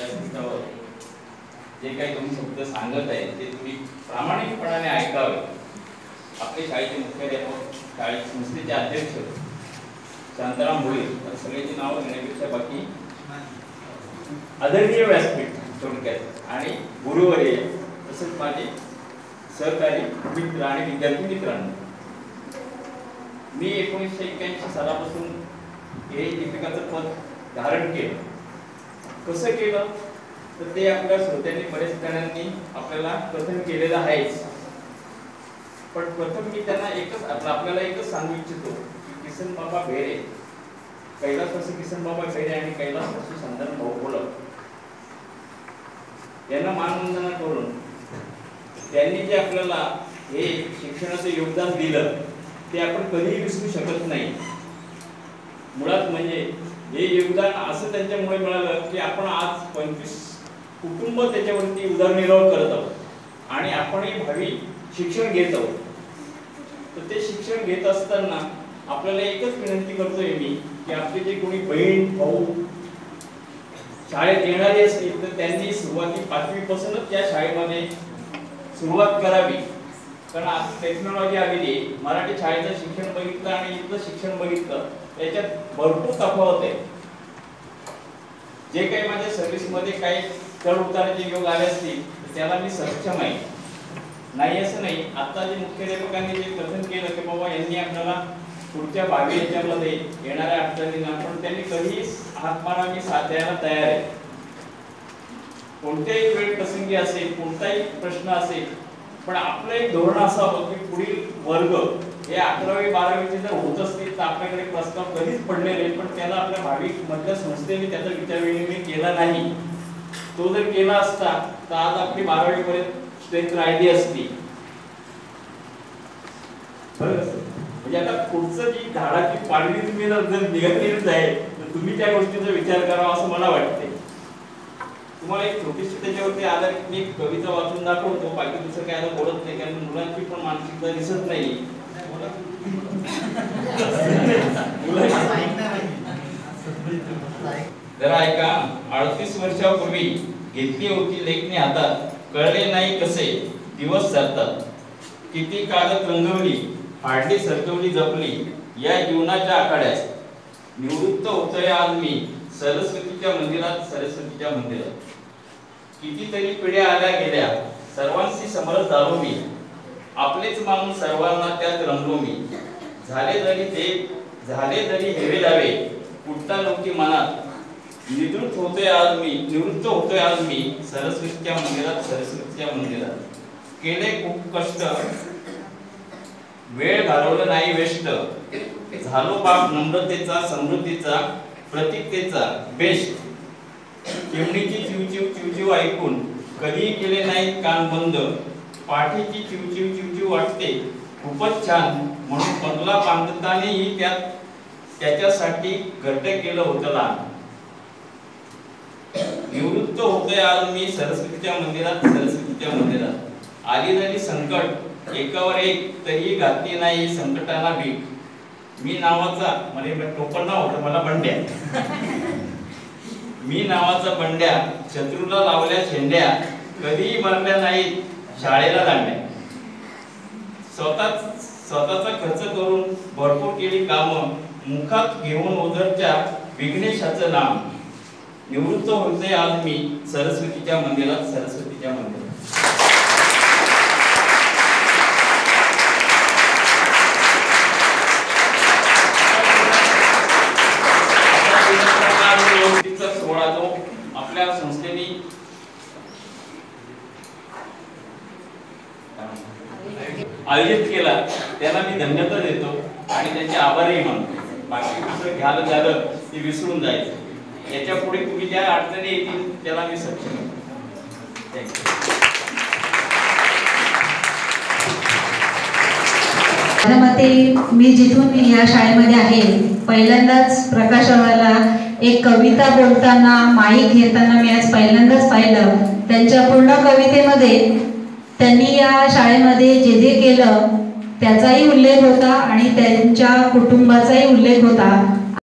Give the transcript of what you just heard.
व्यासपीठावर जे काही तुम्ही शब्द सांगत आहे ते तुम्ही प्रामाणिकपणाने ऐकावे. आपले शाळेचे मुख्याध्यापक शाळेचे संस्थेचे अध्यक्ष शांताराम भोळे तर सगळ्याची नावं घेण्यापेक्षा बाकी आदरणीय व्यासपीठ थोडक्यात आणि गुरुवर्य तसंच माझे सहकारी मित्र आणि विद्यार्थी मित्रांनो. मी एकोणीसशे एक्क्याऐंशी सालापासून हे लिपिकाचं पद धारण केलं. कसं केलं? तर ते आपल्या श्रोत्यांनी बरेच जणांनी आपल्याला कथन केलेलं आहेच. पण प्रथम मी त्यांना एकच आपल्याला एकच सांगू इच्छितो की किसन बाबा भेरे कैलासवासी किसन बाबा भेरे आणि कैलासवासी संदन भाऊ बोलक यांना मानवंदना करून त्यांनी जे आपल्याला हे शिक्षणाचं योगदान दिलं ते आपण कधीही विसरू शकत नाही. मुळात म्हणजे हे योगदान असं त्यांच्यामुळे मिळालं की आपण आज पंचवीस कुटुंब त्याच्यावरती उदरनिर्वाह करत आहोत. आणि आपणही भावी शिक्षण घेत आहोत. तर ते शिक्षण घेत असताना आपल्याला एकच विनंती करतोय मी की आपले जे कोणी बहीण भाऊ शाळेत येणारे असतील तर त्यांनी सुरुवाती पाचवी पासूनच त्या शाळेमध्ये सुरुवात करावी. कारण आज टेक्नॉलॉजी आलेली आहे. मराठी शाळेचं शिक्षण बघितलं आणि इथलं शिक्षण बघितलं त्याच्यात भरपूर तफावत आहे. जे काही माझ्या सर्व्हिसमध्ये काही चढ उताराचे योग आले असतील त्याला मी सक्षम आहे. नाही असं नाही आता जे मुख्याध्यापकांनी जे कथन केलं की बाबा यांनी आपल्याला पुढच्या भावी याच्यामध्ये येणाऱ्या अडचणींना पण त्यांनी कधीही हातमारा मी साथ द्यायला तयार आहे. कोणत्याही वेळ प्रसंगी असेल कोणताही प्रश्न असेल पण आपलं एक धोरण असावं की पुढील वर्ग हे अकरावी बारावीचे जर होत असतील तर आपल्याकडे प्रस्ताव कधीच पडले नाही पण त्याला आपल्या भावी मधल्या संस्थेने त्याचा विचार वेळी केला नाही. तो जर केला असता तर आज आपली बारावी पर्यंत स्ट्रेंथ राहिली असती. म्हणजे आता पुढचं जी झाडाची पाडवी तुम्ही जर निघतलेलीच आहे तर तुम्ही त्या गोष्टीचा विचार करावा असं मला वाटते तुम्हाला एक छोटीशी त्याच्यावरती आधारित मी एक कविता वाचून दाखवतो बाकी दुसरं काय बोलत नाही कारण मुलांची पण मानसिकता दिसत नाही. जरा ऐका अडतीस वर्षापूर्वी घेतली होती लेखणी हातात कळले नाही कसे दिवस सरतात किती कागद रंगवली फाडली सरकवली जपली या जीवनाच्या आखाड्यात. निवृत्त होतोय आज मी. सरस्वतीच्या मंदिरात सरस्वतीच्या मंदिरात. कितीतरी पिढ्या आल्या गेल्या सर्वांशी समरस झालो मी. आपलेच मानून सर्वांना त्यात रंगलो मी. झाले जरी ते झाले जरी हेवे दावे कुठता लोकी मनात. निवृत्त होतोय आज मी निवृत्त होतोय आज मी सरस्वतीच्या मंदिरात सरस्वतीच्या मंदिरात. केले खूप कष्ट. वेळ घालवलं नाही वेष्ट. झालो बाप नम्रतेचा समृद्धीचा प्रतीकतेचा बेस्ट चिमणीची चिवचिव चिवचिव ऐकून कधीही केले नाही कान बंद. पाठीची चिवचिव चिवचिव वाटते. खूपच छान. म्हणून बंगला बांधतानेही त्यात त्याच्यासाठी घट्ट केलं होतं लहान निवृत्त होतोय आज मी सरस्वतीच्या मंदिरात सरस्वतीच्या मंदिरात. आली झाली संकट. एकावर एक तरी घातली नाही संकटाला भीक. मी नावाचा म्हणजे टोपण नाव होतं मला बंड्या. मी नावाचा बंड्या शत्रूला लावल्या शेंड्या कधीही मरल्या नाहीत शाळेला दांड्या. स्वतः स्वतःचा खर्च करून भरपूर केली कामं मुखात घेऊन ओझरच्या विघ्नेशाचं नाम. निवृत्त होते आज मी सरस्वतीच्या मंदिरात सरस्वतीच्या मंदिरात तिचा सोहळा जो आपल्या संस्थेने आयोजित केला त्याला मी धन्यता देतो आणि त्यांचे आभारही मानतो. बाकी दुसरं घ्यायला झालं ते विसरून जायचं. याच्यापुढे तुम्ही ज्या अडचणी येतील त्याला मी सक्षम माझ्या मते मी जिथून या शाळेमध्ये आहे पहिल्यांदाच प्रकाशवाला एक कविता बोलताना माईक घेताना मी आज पहिल्यांदाच पाहिलं. त्यांच्या पूर्ण कवितेमध्ये त्यांनी या शाळेमध्ये जे जे केलं त्याचाही उल्लेख होता आणि त्यांच्या कुटुंबाचाही उल्लेख होता.